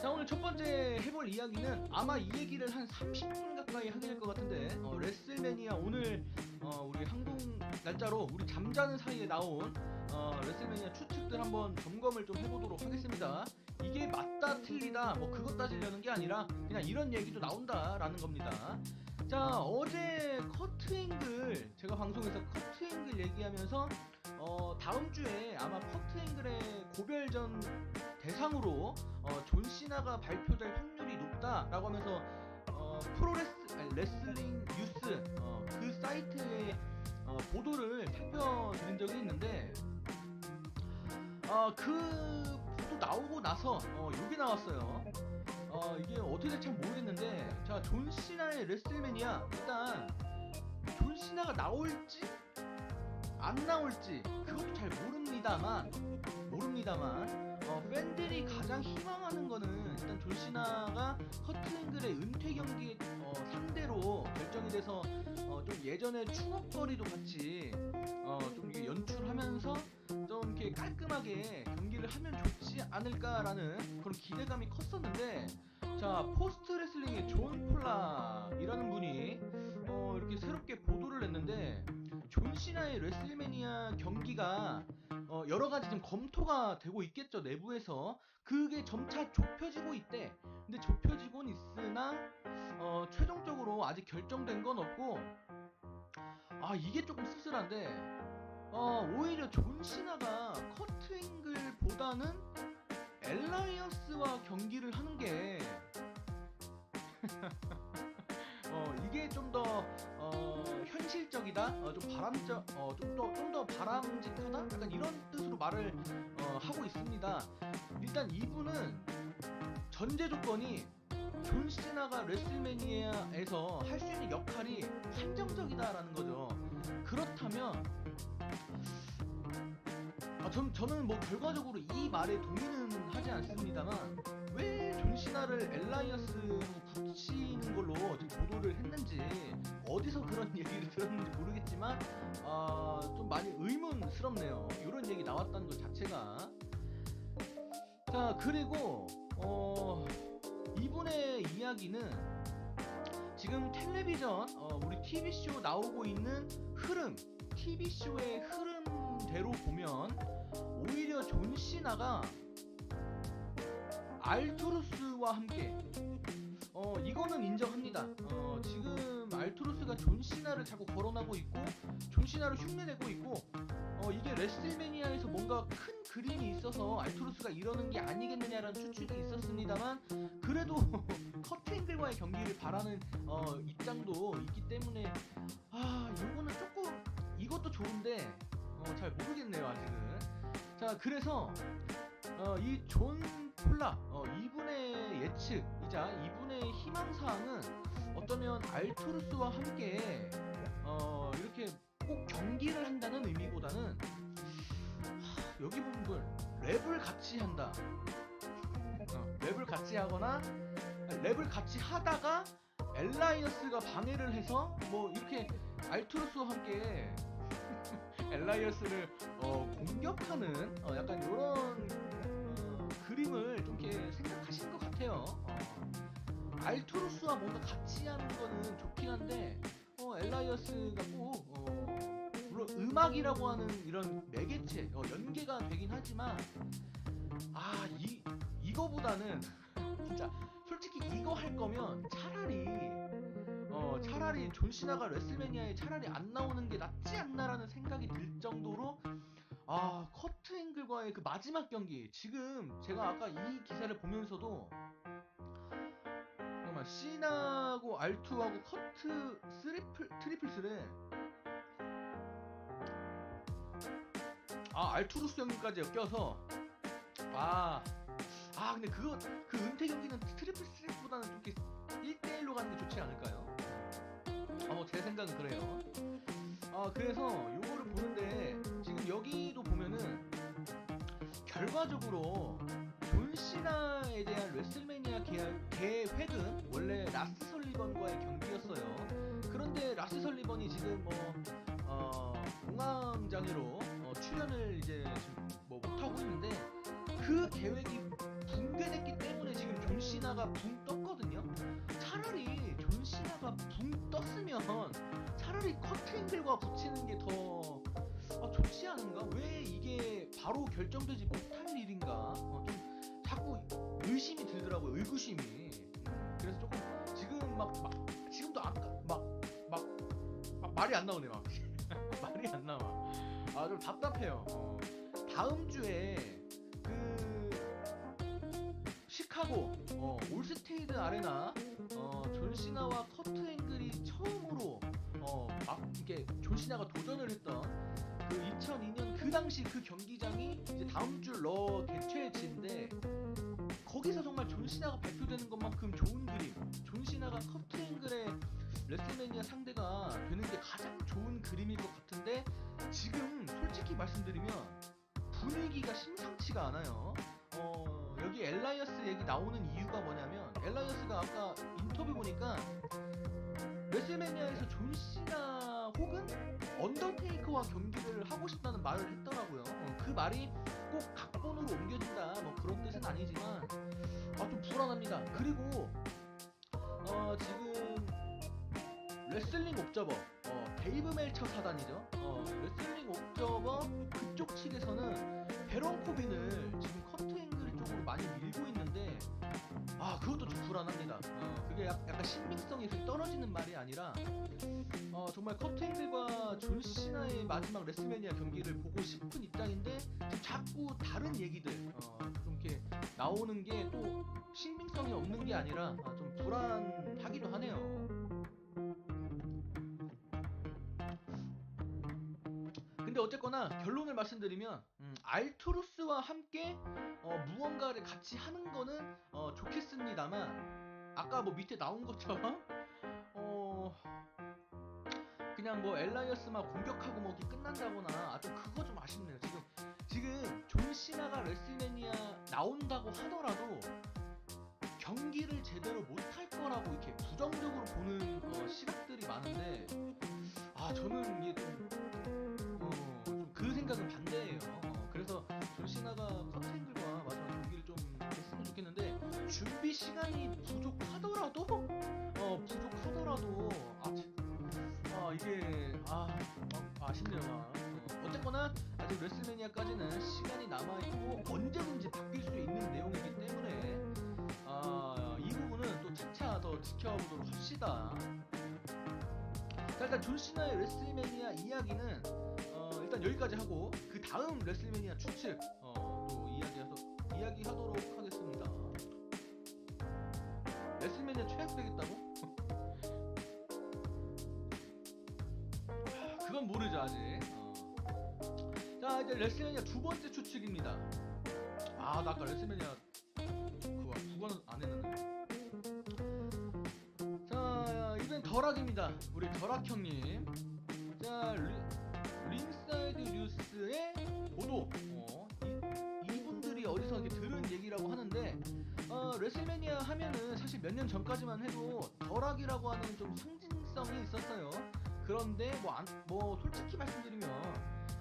자 오늘 첫 번째 해볼 이야기는 아마 이 얘기를 한 30분 가까이 하게 될 것 같은데 어, 레슬매니아 오늘 어, 우리 한국 날짜로 우리 잠자는 사이에 나온 어, 레슬매니아 추측들 한번 점검을 좀 해보도록 하겠습니다. 이게 맞다 틀리다 뭐 그것 따지려는 게 아니라 그냥 이런 얘기도 나온다라는 겁니다. 자 어제 커트앵글 제가 방송에서 커트앵글 얘기하면서 어, 다음 주에 아마 커트앵글의 고별전 대상으로 어, 존 시나가 발표될 확률이 높다라고 하면서 어, 프로레스 레슬링 뉴스 어, 그 사이트에 어, 보도를 살펴드린 적이 있는데 어, 그 보도 나오고 나서 어, 여기 나왔어요. 어, 이게 어떻게 될지 잘 모르겠는데 자, 존 시나의 레슬매니아 일단 존 시나가 나올지 안 나올지 그것도 잘 모릅니다만 모릅니다만 어, 팬들이 가장 희망하는 거는 일단 존 시나가 커트앵글의 은퇴 경기 어, 상대로 결정이 돼서 어, 좀 예전에 추억거리도 같이 어, 좀 이렇게 연출하면서 좀 이렇게 깔끔하게 경기를 하면 좋지 않을까라는 그런 기대감이 컸었는데 자 포스트 레슬링의 존 폴락이라는 분이 어, 이렇게 새롭게 보도를 했는데 존 시나의 레슬매니아 경기가 어, 여러 가지 좀 검토가 되고 있겠죠 내부에서 그게 점차 좁혀지고 있대. 근데 좁혀지곤 있으나 어, 최종적으로 아직 결정된 건 없고 아 이게 조금 씁쓸한데 어, 오히려 존 시나가 커트 앵글보다는 엘라이언스와 경기를 하는 게 어, 이게 좀더 어, 현실적이다, 어, 좀 바람적, 어, 좀더 좀 더 바람직하다, 약간 이런 뜻으로 말을 어, 하고 있습니다. 일단 이분은 전제 조건이 존 시나가 레슬매니아에서 할 수 있는 역할이 한정적이다라는 거죠. 그렇다면 아, 전, 저는 뭐 결과적으로 이 말에 동의는 하지 않습니다만 왜존 시나를 엘라이언스로 붙이는 걸로 지금 보도를 했는지 어디서 그런 얘기를 들었는지 모르겠지만 아, 좀 많이 의문스럽네요. 이런 얘기 나왔다는 것 자체가 자 그리고 어, 이분의 이야기는 지금 텔레비전 어, 우리 TV 쇼 나오고 있는 흐름 TV 쇼의 흐름대로 보면 오히려 존 시나가 알투루스와 함께 어 이거는 인정합니다. 어 지금 알투루스가 존 시나를 자꾸 거론하고 있고 존 시나를 흉내내고 있고 어 이게 레슬매니아에서 뭔가 큰 그림이 있어서 알투루스가 이러는 게 아니겠느냐라는 추측이 있었습니다만 그래도 커트앵글과의 경기를 바라는 어 입장도 있기 때문에 아 요거는 조금 이것도 좋은데 어 잘 모르겠네요 아직은 자 그래서 어, 이존 폴락 어, 이분의 예측이자 이분의 희망사항은 어쩌면 알투르스와 함께 어, 이렇게 꼭 경기를 한다는 의미보다는 하, 여기 부분 랩을 같이 한다. 어, 랩을 같이 하거나 랩을 같이 하다가 엘라이어스가 방해를 해서 뭐 이렇게 알투르스와 함께 엘라이어스를 어, 공격하는 어, 약간 이런 알투루스와 뭔가 같이 하는 거는 좋긴 한데 어, 엘라이어스가 꼭 어, 물론 음악이라고 하는 이런 매개체 어, 연계가 되긴 하지만 아 이 이거보다는 진짜 솔직히 이거 할 거면 차라리 어 차라리 존 시나가 레슬매니아에 차라리 안 나오는 게 낫지 않나라는 생각이 들 정도로 아 커트 앵글과의 그 마지막 경기. 지금 제가 아까 이 기사를 보면서도 시나고 알투하고 커트 트리플 트리플스를 아 알투루스 형님까지 엮여서 아, 아 근데 그거 그 은퇴 경기는 트리플 스랩보다는 좀 이렇게 1대1로 가는 게 좋지 않을까요? 아뭐제 생각은 그래요. 아 그래서 요거를 보는데 지금 여기도 보면은 결과적으로 존 시나에 대한 레슬매니아 계약, 계획은 원래 라스 설리번과의 경기였어요. 그런데 라스 설리번이 지금 뭐 어, 공황장애로 어, 출연을 이제 뭐 못하고 있는데 그 계획이 붕괴됐기 때문에 지금 존 시나가 붕 떴거든요. 차라리 존 시나가 붕 떴으면 차라리 커트앵글과 붙이는 게더 아, 좋지 않은가? 왜 이게 바로 결정되지 못할 일인가? 어, 좀 자꾸 의심이 들더라고요. 의구심이. 음, 그래서 조금 지금 막, 막 지금도 아까 막 막 막 말이 안 나오네 막 말이 안 나와. 아 좀 답답해요. 어. 다음 주에 그 시카고 어, 올스테이드 아레나 어, 존 시나와 커트 앵글이 처음으로 어, 막 이게 존 시나가 도전을 했던 그 2002년 그 당시 그 경기장이 이제 다음 주러 개최지인데 거기서 정말 존 시나가 발표되는 것만큼 좋은 그림 존 시나가 커트 앵글의 레슬매니아 상대가 되는 게 가장 좋은 그림일 것 같은데 지금 솔직히 말씀드리면 분위기가 심상치가 않아요. 어, 여기 엘라이어스 얘기 나오는 이유가 뭐냐면 엘라이어스가 아까 인터뷰 보니까 레슬매니아에서 존 시나 혹은 언더테이커와 경기를 하고 싶다는 말을 했더라고요. 어, 그 말이 꼭 각본으로 옮겨진다 뭐 그런 뜻은 아니지만 아 좀 불안합니다. 그리고 어, 지금 레슬링 옵저버 어, 데이브 멜처 사단이죠. 어, 레슬링 옵저버 그쪽 측에서는 베런 코빈을 지금 커트 앵글 쪽으로 많이 밀고 있는데 아 그것도 좀 불안합니다. 어, 그게 약, 약간 신빙성이 좀 떨어지는 말이 아니라 어, 정말 커트 앵글과 존 시나의 마지막 레슬매니아 경기를 보고 싶은 입장인데 자꾸 다른 얘기들 어, 좀 이렇게 나오는 게 또 신빙성이 없는 게 아니라 아, 좀 불안하기도 하네요. 근데 어쨌거나 결론을 말씀드리면 음, 알투루스와 함께 어, 무언가를 같이 하는 거는 어, 좋겠습니다만 아까 뭐 밑에 나온 것처럼 어 그냥 뭐 엘라이어스만 공격하고 뭐 이렇게 끝난다거나 아좀 그거 좀 아쉽네요. 지금 지금 존 시나가 레슬매니아 나온다고 하더라도 경기를 제대로 못할 거라고 이렇게 부정적으로 보는 어, 시각들이 많은데 아 저는 이게 좀 시간이 부족하더라도 어 부족하더라도 아, 참, 아 이게 아, 아 아쉽네요. 아. 어, 어쨌거나 아직 레슬매니아까지는 시간이 남아 있고 언제든지 바뀔 수 있는 내용이기 때문에 아, 이 부분은 또 차차 더 지켜보도록 합시다. 자, 일단 존 시나의 레슬매니아 이야기는 어, 일단 여기까지 하고 그 다음 레슬매니아 추측 어, 또 이야기하도 이야기하도록 하겠습니다. 레슬매니아 최악 되겠다고? 하, 그건 모르죠 아직. 어. 자 이제 레슬매니아 두 번째 추측입니다. 아 나 아까 레슬매니아 그거 두번안 했는데. 자 이번엔 덜락입니다. 우리 덜락 형님. 자 리, 링사이드 뉴스의 보도. 어, 이, 이분들이 어디서 이렇게 들은 얘기라고 하는데 어, 레슬매니아 하면은 사실 몇 년 전까지만 해도 덜락이라고 하는 좀 상징성이 있었어요. 그런데 뭐, 안, 뭐 솔직히 말씀드리면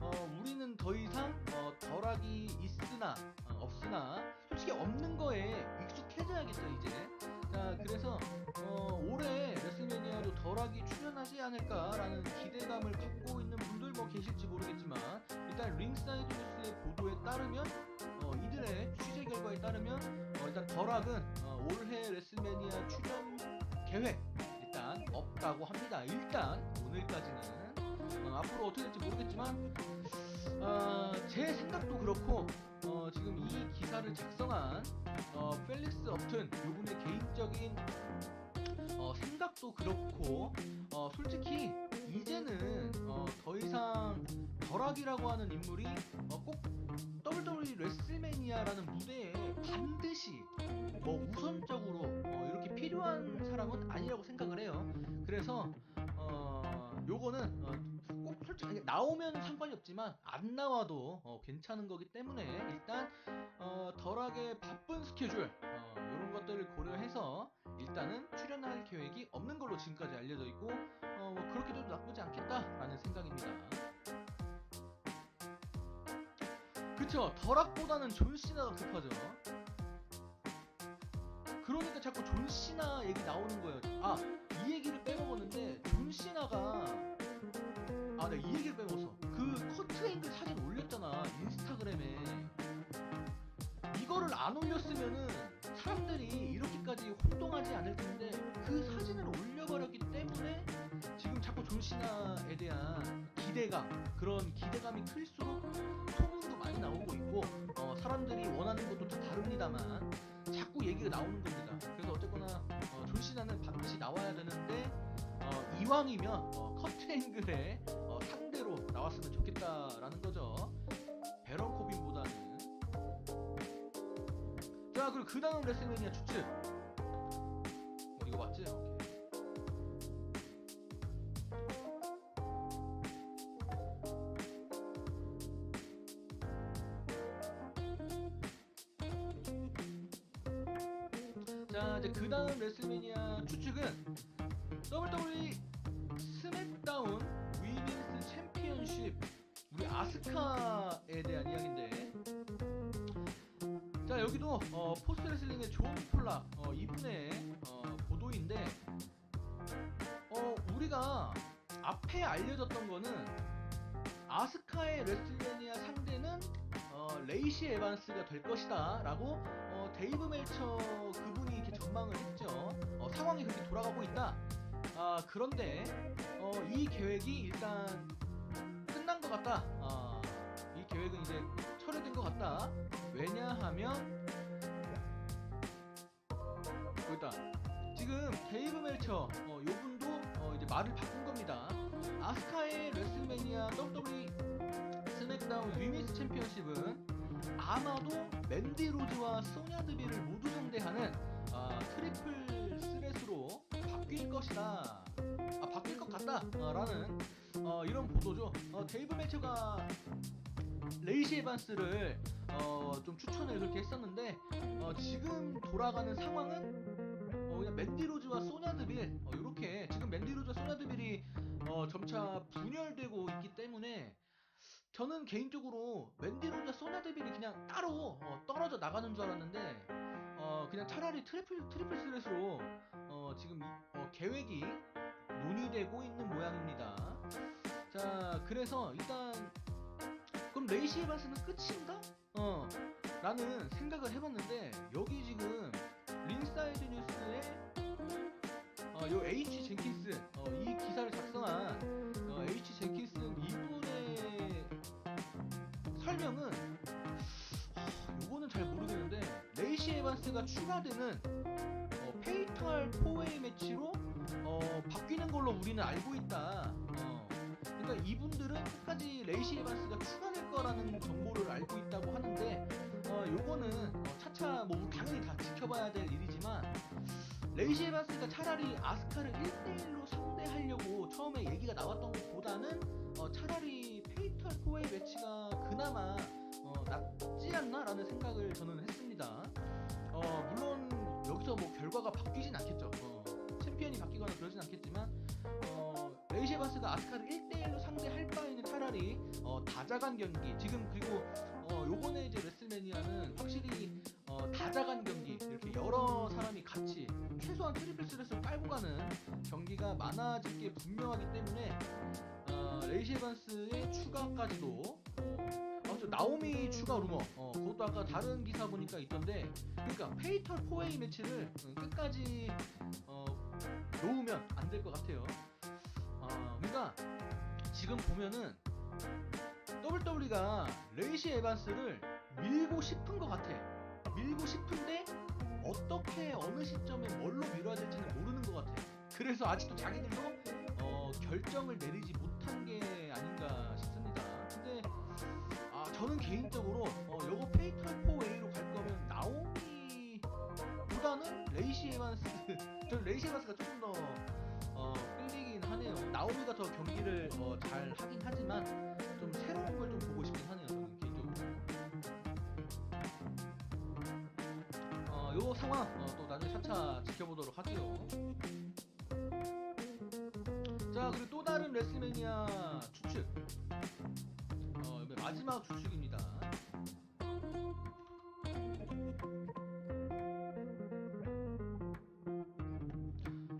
어, 우리는 더 이상 어, 덜락이 있으나 어, 없으나 솔직히 없는 거에 익숙해져야겠죠 이제. 자 그래서 어, 올해 레슬매니아도 덜하기 출연하지 않을까라는 기대감을 갖고 있는 분들 뭐 계실지 모르겠지만 일단 링사이드 뉴스의 보도에 따르면 어, 이들의 취재 결과에 따르면 어, 일단 덜학은 어, 올해 레슬매니아 출연 계획 일단 없다고 합니다. 일단 오늘까지는 어, 앞으로 어떻게 될지 모르겠지만 어, 제 생각도 그렇고 어, 지금 이 기사를 작성한 어, 펠릭스 업튼 요분의 개인적인 어, 생각도 그렇고 어, 솔직히 이제는 어, 더 이상 덜락이라고 하는 인물이 어, 꼭 WWE 레슬매니아라는 무대에 반드시 뭐 우선적으로 어, 이렇게 필요한 사람은 아니라고 생각을 해요. 그래서 어, 요거는 어, 꼭 솔직히 나오면 상관이 없지만 안 나와도 어, 괜찮은 거기 때문에 일단 어, 덜하게 바쁜 스케줄 어, 이런 것들을 고려해서 일단은 출연할 계획이 없는 걸로 지금까지 알려져 있고 어, 뭐 그렇게도 나쁘지 않겠다라는 생각입니다. 그쵸 덜학보다는 존 시나가 급하죠. 그러니까 자꾸 존 시나 얘기 나오는 거예요. 아, 이 얘기를 빼먹었는데 존 시나가 아, 내가 이 얘기를 빼먹었어. 그 커트 앵글 사진 올렸잖아. 인스타그램에. 이거를 안 올렸으면은 사람들이 이렇게까지 혼동하지 않을 텐데 그 사진을 올려버렸기 때문에 지금 자꾸 존 시나에 대한 기대감 그런 기대감이 클수록 있고 어, 사람들이 원하는 것도 다 다릅니다만 자꾸 얘기가 나오는 겁니다. 그래서 어쨌거나 어, 존 시나는 반드시 나와야 되는데 어, 이왕이면 어, 커트 앵글에 어, 상대로 나왔으면 좋겠다라는 거죠. 베런 코빈보다는 자 그리고 그 다음 레슬매니아 추측 어, 우리가 앞에 알려졌던 거는 아스카의 레슬매니아 상대는 어, 레이시 에반스가 될 것이다 라고 어, 데이브 멜처 그분이 이렇게 전망을 했죠. 어, 상황이 그렇게 돌아가고 있다. 아, 그런데 어, 이 계획이 일단 끝난 것 같다. 아, 이 계획은 이제 철회된 것 같다. 왜냐하면 여기 있다 지금 데이브 멜처 어, 이제 말을 바꾼 겁니다. 아스카의 레슬매니아 WWE 스맥다운 위미스 챔피언십은 아마도 맨디 로즈와 소냐 드비를 모두 상대하는 아, 트리플 스렛으로 바뀔 것이다. 아, 바뀔 것 같다 어, 라는 어, 이런 보도죠. 어, 데이브 멜처가 레이시 에반스를 어, 좀 추천을 그렇게 했었는데 어, 지금 돌아가는 상황은 어, 그냥 맨디 로즈와 소냐 드빌 어, 이렇게 지금 맨디 로즈와 소냐 드빌이 어, 점차 분열되고 있기 때문에 저는 개인적으로 맨디 로즈와 소냐 드빌이 그냥 따로 어, 떨어져 나가는 줄 알았는데 어, 그냥 차라리 트리플 트리플 스렛으로 어, 지금 이- 어, 계획이 논의되고 있는 모양입니다. 자, 그래서 일단 그럼 레이시 에반스는 끝인가? 어 라는 생각을 해봤는데 여기 지금 린사이드 뉴스에 어, 요 H 젠킨스 어, 이 기사를 작성한 어, H 젠킨스 이분의 설명은 어, 요거는 잘 모르겠는데 레이시 에반스가 추가되는 어, 페이탈 4웨이 매치로 어, 바뀌는 걸로 우리는 알고 있다. 어, 그러니까 이분들은 끝까지 레이시 에반스가 추가될 거라는 정보를 알고 있다고 하는데 어, 요거는 어, 차차 뭐 당연히 다 지켜봐야 될 일이지만 레이시 에반스가 차라리 아스카를 1대1로 상대하려고 처음에 얘기가 나왔던 것보다는 어, 차라리 페이탈 4웨이 매치가 그나마 어, 낫지 않나라는 생각을 저는 했습니다. 어, 물론 여기서 뭐 결과가 바뀌진 않겠죠. 어, 챔피언이 바뀌거나 그러진 않겠지만 어, 레이시 에반스가 아스카를 1대1로 상대할 바에는 차라리 어, 다자간 경기 지금 그리고 어, 요번에 이제 레슬매니아는 확실히 어, 다자간 경기 이렇게 여러 사람이 같이 최소한 트리플 스렛을 깔고 가는 경기가 많아질 게 분명하기 때문에 어, 레이시 에반스의 추가까지도 어, 나오미 추가 루머 어, 그것도 아까 다른 기사 보니까 있던데 그러니까 페이털 4웨이 매치를 음, 끝까지 어, 놓으면 안 될 것 같아요. 어, 그러니까 지금 보면은 WWE가 레이시 에반스를 밀고 싶은 것 같아. 밀고 싶은데 어떻게 어느 시점에 뭘로 밀어야 될지는 모르는 것 같아. 그래서 아직도 자기들도 어, 결정을 내리지 못한 게 아닌가 싶습니다. 근데 아 저는 개인적으로 어, 요거 페이탈 4A로 갈 거면 나오미보다는 레이시 에반스 저는 레이시 에반스가 조금 더 어, 끌리긴 하네요. 나오미가 더 경기를 어, 잘 하긴 하지만 좀 새로운 걸 좀 보고 싶긴 하네요. 저는 개인적으로. 어, 요 상황 어, 또 나중에 차차 지켜보도록 할게요. 자 그리고 또 다른 레슬매니아 추측. 어, 마지막 추측입니다.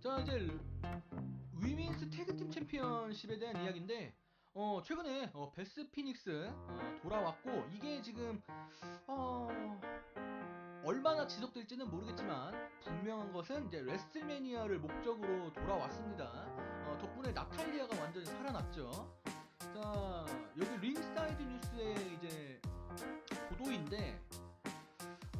자 이제 위민스 태그팀 챔피언십에 대한 이야기인데 어 최근에 어, 베스 피닉스 어, 돌아왔고 이게 지금 어 얼마나 지속될지는 모르겠지만 분명한 것은 이제 레슬매니아를 목적으로 돌아왔습니다. 어, 덕분에 나탈리아가 완전히 살아났죠. 자 여기 링사이드 뉴스의 이제 보도인데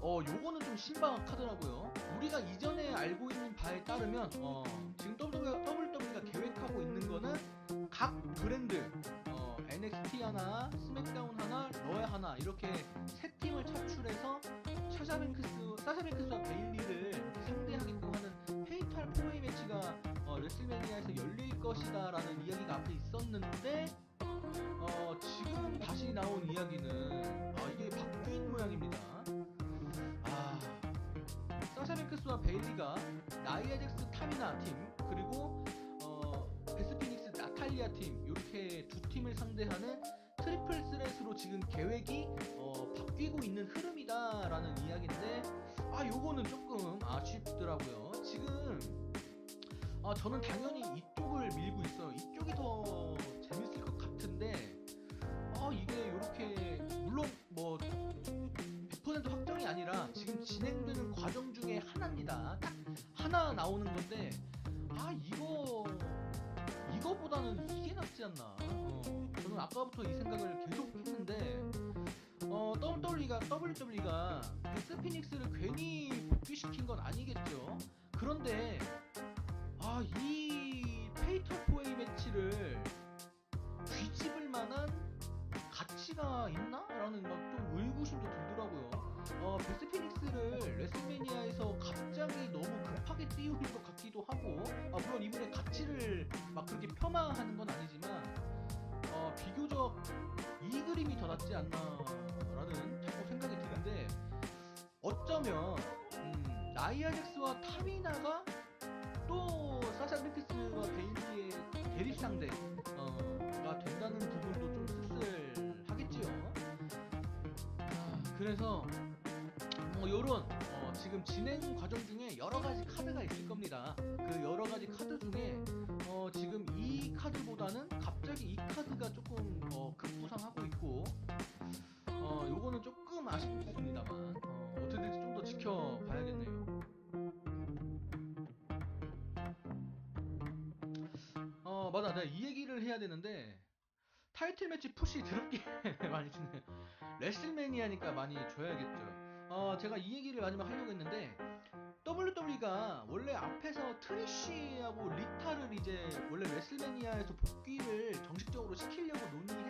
어 요거는 좀 신박하더라고요. 우리가 이전에 알고 있는 바에 따르면 어 지금 WWE가 계획하고 있는 거는 각 브랜드 어 NXT 하나, 스맥다운 하나, 러야 하나 이렇게 세 팀을 차출해서 샤샤뱅크스, 사샤뱅크스와 베일리를 상대하게끔 하는 페이탈 포웨이 매치가 어, 레슬매니아에서 열릴 것이다라는 이야기가 앞에 있었는데 어, 지금 다시 나온 이야기는 아, 이게 바뀐 모양입니다. 아, 사샤뱅크스와 베일리가 나이아 잭스 타미나 팀 그리고 어, 나탈리아 팀 이렇게 두 팀을 상대하는 트리플 스렛으로 지금 계획이 어, 바뀌고 있는 흐름이다라는 이야기인데 아 요거는 조금 아쉽더라고요. 지금 아 저는 당연히 이쪽을 밀고 있어요. 이쪽이 더 재밌을 것 같은데 아 이게 이렇게 물론 뭐 100% 확정이 아니라 지금 진행되는 과정 중에 하나입니다. 딱 하나 나오는 건데 아 이거 이거보다는 이게 낫지 않나. 어, 저는 아까부터 이 생각을 계속 했는데 어 WWE가 WWE가 베스피닉스를 괜히 복귀시킨 건 아니겠죠. 그런데 아 이 페이터 포웨이 매치를 뒤집을 만한 가치가 있나? 라는 막 좀 의구심도 들더라고요. 폄하하는 건 아니지만, 어, 비교적 이 그림이 더 낫지 않나라는 자꾸 생각이 드는데, 어쩌면, 음, 나이아 잭스와 타미나가 또 사샤 뱅크스와 베일리의 대립 상대가 된다는 부분도 좀 씁쓸하겠지요. 아, 그래서 뭐 요런 어, 지금 진행 과정 중에 여러 가지 카드가 있을 겁니다. 그 여러 가지 카드 중에 해야 되는데 타이틀 매치 푸시 더럽게 많이 주네요 레슬매니아니까 많이 줘야겠죠. 어 제가 이 얘기를 마지막 하려고 했는데 WWE가 원래 앞에서 트리쉬하고 리타를 이제 원래 레슬매니아에서 복귀를 정식적으로 시키려고 논의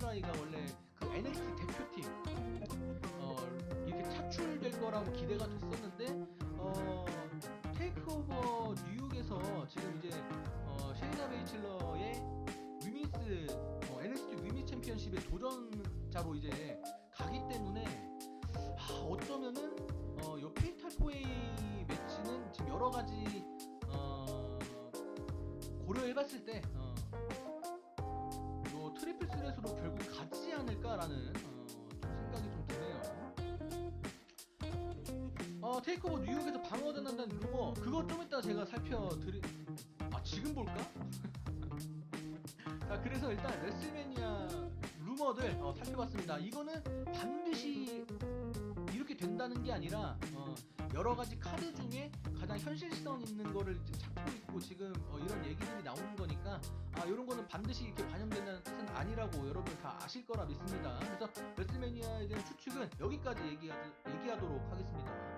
이오시라이가 원래 그 NXT 대표팀 어 이렇게 차출될 거라고 기대가 됐었는데 어 테이크오버 뉴욕에서 지금 이제 어 셰이나 베이칠러의 위미스 어, NXT 위미 챔피언십의 도전자로 이제 가기 때문에 아, 어쩌면은 어, 요 페이탈 포웨이 매치는 지금 여러 가지 어, 고려해봤을 때 어, 요 트리플 스렛으로 결국 가지 않을까라는 어, 좀 생각이 좀 드네요. 어, 테이크오버 뉴욕에서 방어전한다는 루머 그거 좀 이따 제가 살펴드리 아 지금 볼까? 자 그래서 일단 레슬매니아 루머들 어, 살펴봤습니다. 이거는 반드시 이렇게 된다는 게 아니라 어, 여러 가지 카드 중에 가장 현실성 있는 거를 찾고 있고 지금 어 이런 얘기들이 나오는 거니까 아 이런 거는 반드시 이렇게 반영된다는 뜻은 아니라고 여러분 다 아실 거라 믿습니다. 그래서 레슬매니아에 대한 추측은 여기까지 얘기하, 얘기하도록 하겠습니다.